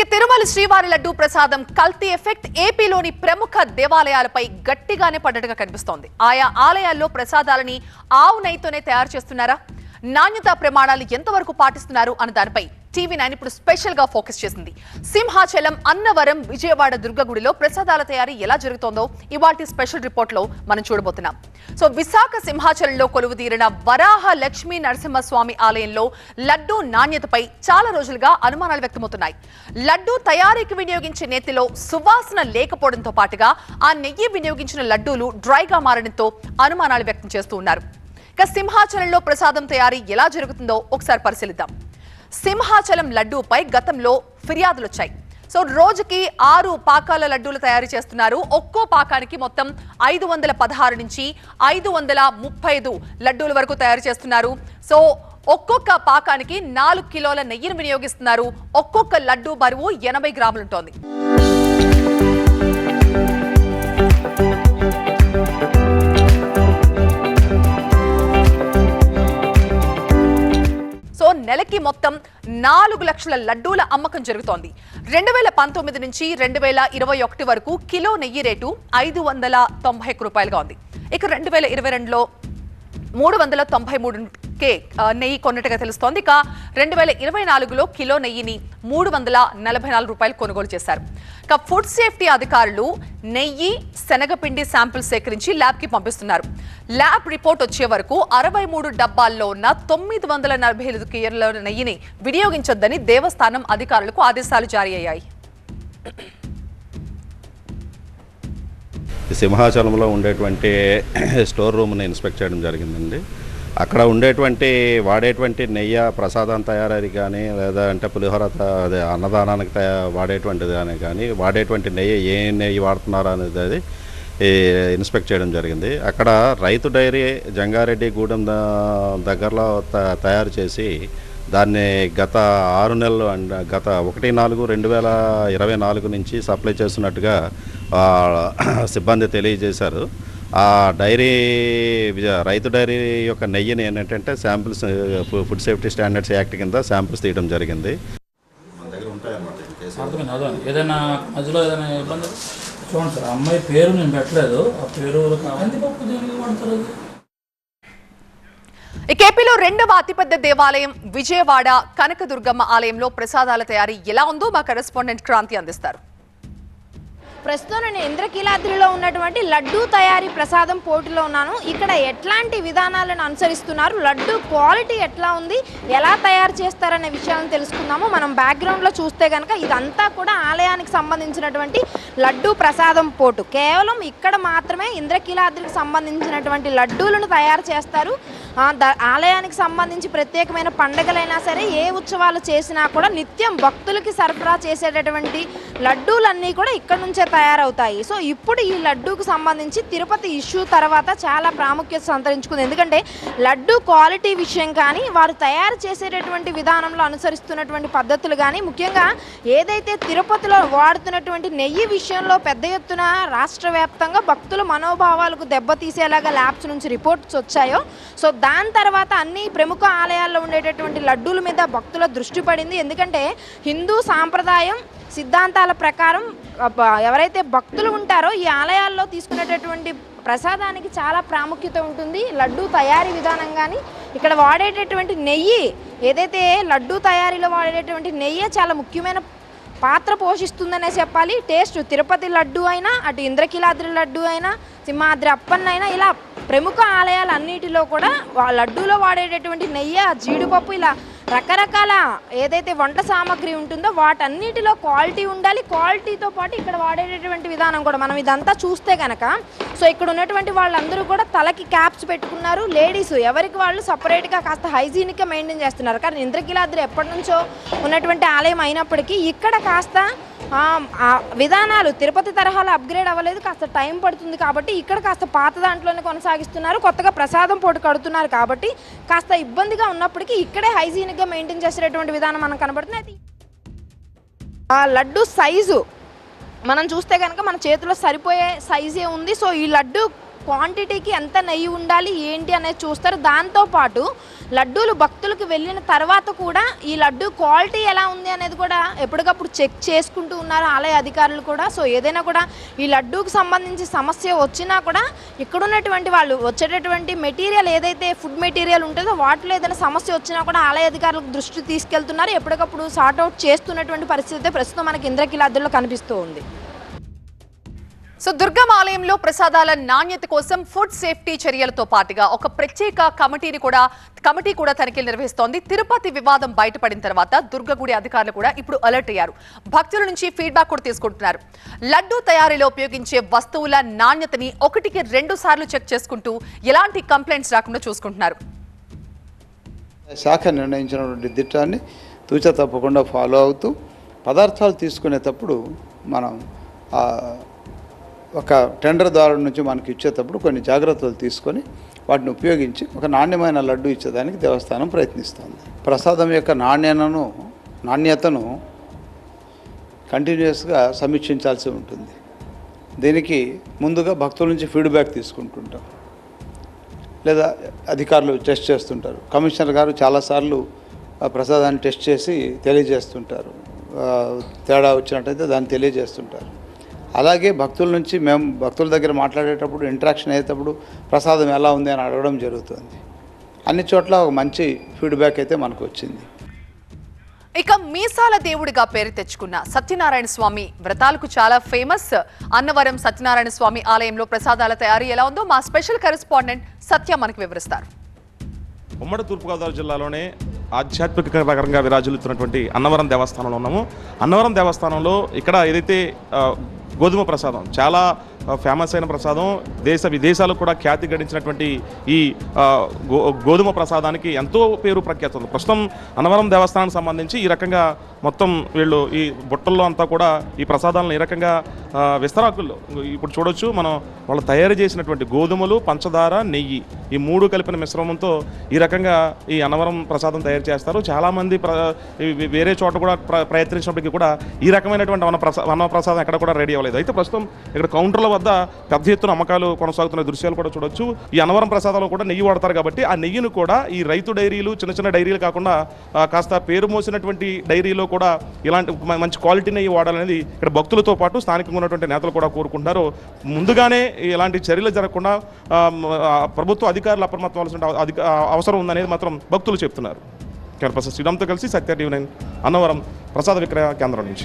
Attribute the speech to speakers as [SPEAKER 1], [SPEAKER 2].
[SPEAKER 1] ఇక తిరుమల శ్రీవారి లడ్డూ ప్రసాదం కల్తీ ఎఫెక్ట్ ఏపీలోని ప్రముఖ దేవాలయాలపై గట్టిగానే పడ్డట్టుగా కనిపిస్తోంది. ఆయా ఆలయాల్లో ప్రసాదాలని ఆవు నెయ్యితోనే తయారు చేస్తున్నారా? నాణ్యతా ప్రమాణాలు ఎంతవరకు పాటిస్తున్నారు అన్న దానిపై టీవీ నైన్ ఇప్పుడు స్పెషల్గా ఫోకస్ చేసింది. సింహాచలం అన్నవరం విజయవాడ దుర్గగుడిలో ప్రసాదాల తయారీ ఎలా జరుగుతోందో ఇవాటి స్పెషల్ రిపోర్ట్లో మనం చూడబోతున్నాం. సో విశాఖ సింహాచలంలో కొలువుదీరిన వరాహ లక్ష్మీ నరసింహస్వామి ఆలయంలో లడ్డూ నాణ్యతపై చాలా రోజులుగా అనుమానాలు వ్యక్తమవుతున్నాయి. లడ్డూ తయారీకి వినియోగించే నేతిలో సువాసన లేకపోవడంతో పాటుగా ఆ నెయ్యి వినియోగించిన లడ్డూలు డ్రైగా మారడంతో అనుమానాలు వ్యక్తం చేస్తూ ఉన్నారు. ఇక సింహాచలంలో ప్రసాదం తయారీ ఎలా జరుగుతుందో ఒకసారి పరిశీలిద్దాం. సింహాచలం లడ్డూపై గతంలో ఫిర్యాదులు వచ్చాయి సో రోజుకి ఆరు పాకాల లడ్డూలు తయారు చేస్తున్నారు. ఒక్కో పాకానికి మొత్తం ఐదు వందల పదహారు నుంచి ఐదు వందల ముప్పై ఐదు లడ్డూల వరకు తయారు చేస్తున్నారు. సో ఒక్కొక్క పాకానికి నాలుగు కిలోల నెయ్యిని వినియోగిస్తున్నారు. ఒక్కొక్క లడ్డూ బరువు ఎనభై గ్రాములుంటోంది. నెలకి మొత్తం నాలుగు లక్షల లడ్డూల అమ్మకం జరుగుతోంది. రెండు వేల పంతొమ్మిది నుంచి రెండు వేల ఇరవై ఒకటి వరకు కిలో నెయ్యి రేటు ఐదు వందల తొంభై ఒక్క రూపాయలుగా ఉంది. ఇక రెండు వేల ఇరవై రెండులో మూడు వందల తొంభై మూడు కే నెయ్యి కొన్నట్టుగా తెలుస్తోంది. ఇక రెండు వేల ఇరవై నాలుగులో కిలో నెయ్యిని మూడు వందల నలభై నాలుగు రూపాయలు కొనుగోలు చేశారు. ఇక ఫుడ్ సేఫ్టీ అధికారులు నెయ్యి శనగపిండి శాంపిల్ సేకరించి ల్యాబ్కి పంపిస్తున్నారు. ల్యాబ్ రిపోర్ట్ వచ్చే వరకు అరవై మూడు డబ్బాల్లో ఉన్న తొమ్మిది వందల నలభై ఐదు కిలోల నెయ్యిని వినియోగించొద్దని దేవస్థానం అధికారులకు ఆదేశాలు జారీ అయ్యాయి.
[SPEAKER 2] సింహాచలంలో ఉండేటువంటి స్టోర్ రూమ్ని ఇన్స్పెక్ట్ చేయడం జరిగిందండి. అక్కడ ఉండేటువంటి వాడేటువంటి నెయ్యి ప్రసాదం తయారీ కానీ లేదా అంటే పులిహోర అదే అన్నదానానికి తయా వాడేటువంటిది కానీ కానీ వాడేటువంటి నెయ్యి ఏ నెయ్యి వాడుతున్నారు అనేది అది ఇన్స్పెక్ట్ చేయడం జరిగింది. అక్కడ రైతు డైరీ జంగారెడ్డి గూడెం దగ్గరలో త- తయారు చేసి దాన్ని గత ఆరు నెలలు అండ్ గత ఒకటి నాలుగు రెండు వేల ఇరవై నాలుగు నుంచి సప్లై చేస్తున్నట్టుగా సిబ్బంది తెలియజేశారు. ఆ డైరీ రైతు డైరీ యొక్క నెయ్యిని ఏంటంటే samples food safety standards act కింద శాంపిల్స్ తీయడం జరిగింది.
[SPEAKER 3] ఏదైనా మధ్యలో ఏదైనా ఇబ్బంది చూడండి సార్ అమ్మాయి పేరు నేను పెట్టలేదు. ఆ పేరు
[SPEAKER 1] కేపీలో రెండవ అతిపెద్ద దేవాలయం విజయవాడ కనకదుర్గమ్మ ఆలయంలో ప్రసాదాల తయారీ ఎలా ఉందో మా కరెస్పాండెంట్ క్రాంతి అందిస్తారు.
[SPEAKER 4] ప్రస్తుతం నేను ఇంద్రకీలాద్రిలో ఉన్నటువంటి లడ్డూ తయారీ ప్రసాదం పోటీలో ఉన్నాను. ఇక్కడ ఎట్లాంటి విధానాలను అనుసరిస్తున్నారు? లడ్డు క్వాలిటీ ఎట్లా ఉంది? ఎలా తయారు చేస్తారనే విషయాలను తెలుసుకుందాము. మనం బ్యాక్గ్రౌండ్లో చూస్తే కనుక ఇదంతా కూడా ఆలయానికి సంబంధించినటువంటి లడ్డూ ప్రసాదం పోటు. కేవలం ఇక్కడ మాత్రమే ఇంద్రకీలాద్రికి సంబంధించినటువంటి లడ్డూలను తయారు చేస్తారు. ఆలయానికి సంబంధించి ప్రత్యేకమైన పండగలైనా సరే ఏ ఉత్సవాలు చేసినా కూడా నిత్యం భక్తులకి సరఫరా చేసేటటువంటి లడ్డూలన్నీ కూడా ఇక్కడ నుంచే తయారవుతాయి. సో ఇప్పుడు ఈ లడ్డూకు సంబంధించి తిరుపతి ఇష్యూ తర్వాత చాలా ప్రాముఖ్యత సంతరించుకుంది. ఎందుకంటే లడ్డు క్వాలిటీ విషయం కానీ వారు తయారు చేసేటటువంటి విధానంలో అనుసరిస్తున్నటువంటి పద్ధతులు కానీ ముఖ్యంగా ఏదైతే తిరుపతిలో వాడుతున్నటువంటి నెయ్యి విషయంలో పెద్ద ఎత్తున రాష్ట్ర వ్యాప్తంగా భక్తుల మనోభావాలకు దెబ్బతీసేలాగా ల్యాబ్స్ నుంచి రిపోర్ట్స్ వచ్చాయో సో దాని తర్వాత అన్ని ప్రముఖ ఆలయాల్లో ఉండేటటువంటి లడ్డూల మీద భక్తుల దృష్టి పడింది. ఎందుకంటే హిందూ సాంప్రదాయం సిద్ధాంతాల ప్రకారం ఎవరైతే భక్తులు ఉంటారో ఈ ఆలయాల్లో తీసుకునేటటువంటి ప్రసాదానికి చాలా ప్రాముఖ్యత ఉంటుంది. లడ్డూ తయారీ విధానం కానీ ఇక్కడ వాడేటటువంటి నెయ్యి ఏదైతే లడ్డూ తయారీలో వాడేటటువంటి నెయ్యి చాలా ముఖ్యమైన పాత్ర పోషిస్తుందనే చెప్పాలి. టేస్ట్ తిరుపతి లడ్డు అయినా అటు ఇంద్రకీలాద్రి లడ్డు అయినా సింహాద్రి అప్పన్న అయినా ఇలా ప్రముఖ ఆలయాలన్నిటిలో కూడా లడ్డూలో వాడేటటువంటి నెయ్యి జీడిపప్పు ఇలా రకరకాల ఏదైతే వంట సామాగ్రి ఉంటుందో వాటన్నిటిలో క్వాలిటీ ఉండాలి. క్వాలిటీతో పాటు ఇక్కడ వాడేటటువంటి విధానం కూడా మనం ఇదంతా చూస్తే కనుక సో ఇక్కడ ఉన్నటువంటి వాళ్ళందరూ కూడా తలకి క్యాప్స్ పెట్టుకున్నారు. లేడీస్ ఎవరికి వాళ్ళు సపరేట్గా కాస్త హైజీనిక్గా మెయింటైన్ చేస్తున్నారు. కానీ ఇంద్రకీలాద్రి ఎప్పటి నుంచో ఉన్నటువంటి ఆలయం అయినప్పటికీ ఇక్కడ కాస్త విధానాలు తిరుపతి తరహాలో అప్గ్రేడ్ అవ్వలేదు కాస్త టైం పడుతుంది కాబట్టి ఇక్కడ కాస్త పాత దాంట్లోనే కొనసాగిస్తున్నారు కొత్తగా ప్రసాదం పోటు కడుతున్నారు కాబట్టి కాస్త ఇబ్బందిగా ఉన్నప్పటికీ ఇక్కడే హైజీనిక్గా మెయింటైన్ చేసేటటువంటి విధానం మనకు కనబడుతుంది. ఆ లడ్డు సైజు మనం చూస్తే కనుక మన చేతిలో సరిపోయే సైజే ఉంది. సో ఈ లడ్డు క్వాంటిటీకి ఎంత నెయ్యి ఉండాలి ఏంటి అనేది చూస్తారు. దాంతోపాటు లడ్డూలు భక్తులకు వెళ్ళిన తర్వాత కూడా ఈ లడ్డు క్వాలిటీ ఎలా ఉంది అనేది కూడా ఎప్పటికప్పుడు చెక్ చేసుకుంటూ ఉన్నారు ఆలయ అధికారులు కూడా. సో ఏదైనా కూడా ఈ లడ్డూకి సంబంధించి సమస్య వచ్చినా కూడా ఇక్కడ ఉన్నటువంటి వాళ్ళు వచ్చేటటువంటి మెటీరియల్ ఏదైతే ఫుడ్ మెటీరియల్ ఉంటుందో వాటిలో ఏదైనా సమస్య వచ్చినా కూడా ఆలయ అధికారులకు దృష్టి తీసుకెళ్తున్నారు. ఎప్పటికప్పుడు సార్ట్అవుట్ చేస్తున్నటువంటి పరిస్థితి అయితే ప్రస్తుతం మనకి ఇంద్రకీలాద్రిలో కనిపిస్తూ ఉంది.
[SPEAKER 1] సో దుర్గం ఆలయంలో ప్రసాదాల నాణ్యత కోసం ఫుడ్ సేఫ్టీ చర్యలతో పాటుగా ఒక ప్రత్యేక కమిటీని కూడా కమిటీ కూడా తనిఖీలు నిర్వహిస్తోంది. తిరుపతి వివాదం బయటపడిన తర్వాత దుర్గగుడి అధికారులు కూడా ఇప్పుడు అలర్ట్ అయ్యారు. భక్తుల నుంచి ఫీడ్బ్యాక్ కూడా తీసుకుంటున్నారు. లడ్డూ తయారీలో ఉపయోగించే వస్తువుల నాణ్యతని ఒకటికి రెండు సార్లు చెక్ చేసుకుంటూ ఎలాంటి కంప్లైంట్స్ రాకుండా చూసుకుంటున్నారు.
[SPEAKER 5] శాఖ నిర్ణయించినటువంటి దిట్టాన్ని తూచ తప్పకుండా ఫాలో అవుతూ పదార్థాలు తీసుకునేటప్పుడు మనం ఒక టెండర్ ద్వారా నుంచి మనకి ఇచ్చేటప్పుడు కొన్ని జాగ్రత్తలు తీసుకొని వాటిని ఉపయోగించి ఒక నాణ్యమైన లడ్డు ఇచ్చేదానికి దేవస్థానం ప్రయత్నిస్తుంది. ప్రసాదం యొక్క నాణ్యతను నాణ్యతను కంటిన్యూస్గా సమీక్షించాల్సి ఉంటుంది. దీనికి ముందుగా భక్తుల నుంచి ఫీడ్బ్యాక్ తీసుకుంటుంటాం. లేదా అధికారులు టెస్ట్ చేస్తుంటారు. కమిషనర్ గారు చాలాసార్లు ఆ ప్రసాదాన్ని టెస్ట్ చేసి తెలియజేస్తుంటారు. తేడా వచ్చినట్టయితే దాన్ని తెలియజేస్తుంటారు. అలాగే భక్తుల నుంచి మేము భక్తుల దగ్గర మాట్లాడేటప్పుడు ఇంటరాక్షన్ అయ్యేటప్పుడు ప్రసాదం ఎలా ఉంది అని అడగడం జరుగుతుంది. అన్ని చోట్ల ఒక మంచి ఫీడ్బ్యాక్ అయితే మనకు వచ్చింది.
[SPEAKER 1] ఇక మీసాల దేవుడిగా పేరు తెచ్చుకున్న సత్యనారాయణ స్వామి వ్రతాలకు చాలా ఫేమస్ అన్నవరం సత్యనారాయణ స్వామి ఆలయంలో ప్రసాదాల తయారీ ఎలా ఉందో మా స్పెషల్ కరెస్పాండెంట్ సత్య మనకు వివరిస్తారు.
[SPEAKER 6] ఉమ్మడి తూర్పుగోదావరి జిల్లాలోనే ఆధ్యాత్మిక నగరంగా విరాజిల్లుతున్నటువంటి అన్నవరం దేవస్థానంలో ఉన్నాము. అన్నవరం దేవస్థానంలో ఇక్కడ ఏదైతే గోధుమ ప్రసాదం. చాలా ఫేమస్ అయిన ప్రసాదం. దేశ విదేశాలకు కూడా ఖ్యాతి గడించినటువంటి ఈ గో గోధుమ ప్రసాదానికి ఎంతో పేరు ప్రఖ్యాతి ఉంది. ప్రస్తుతం అన్నవరం దేవస్థానానికి సంబంధించి ఈ రకంగా మొత్తం వీళ్ళు ఈ బుట్టల్లో అంతా కూడా ఈ ప్రసాదాలను ఈ రకంగా విస్తరాకులు విస్తరాకుల్లో ఇప్పుడు చూడొచ్చు. మనం వాళ్ళు తయారు చేసినటువంటి గోధుమలు పంచదార నెయ్యి ఈ మూడు కలిపిన మిశ్రమంతో ఈ రకంగా ఈ అన్నవరం ప్రసాదం తయారు చేస్తారు. చాలామంది ప్ర వేరే చోట కూడా ప్ర ప్రయత్నించినప్పటికీ కూడా ఈ రకమైనటువంటి వన ప్రసా వన ప్రసాదం ఎక్కడ కూడా రెడీ అవ్వలేదు. అయితే ప్రస్తుతం ఇక్కడ కౌంటర్లో వద్ద పెద్ద ఎత్తున అమ్మకాలు కొనసాగుతున్న దృశ్యాలు కూడా చూడొచ్చు. ఈ అన్నవరం ప్రసాదంలో కూడా నెయ్యి వాడతారు కాబట్టి ఆ నెయ్యిని కూడా ఈ రైతు డైరీలు చిన్న చిన్న డైరీలు కాకుండా కాస్త పేరు మోసినటువంటి డైరీలో కూడా ఇలాంటి మంచి క్వాలిటీ నెయ్యి వాడాలనేది ఇక్కడ భక్తులతో పాటు స్థానికంగా ఉన్నటువంటి నేతలు కూడా కోరుకుంటున్నారు. ముందుగానే ఇలాంటి చర్యలు జరగకుండా ప్రభుత్వ అధికారులు అప్రమత్తం అధిక అవసరం ఉందనేది మాత్రం భక్తులు చెప్తున్నారు. కెమెరా పర్సన్ శ్రీరామ్తో కలిసి సత్య టీవీ నైన్ అన్నవరం ప్రసాద విక్రయ కేంద్రం నుంచి.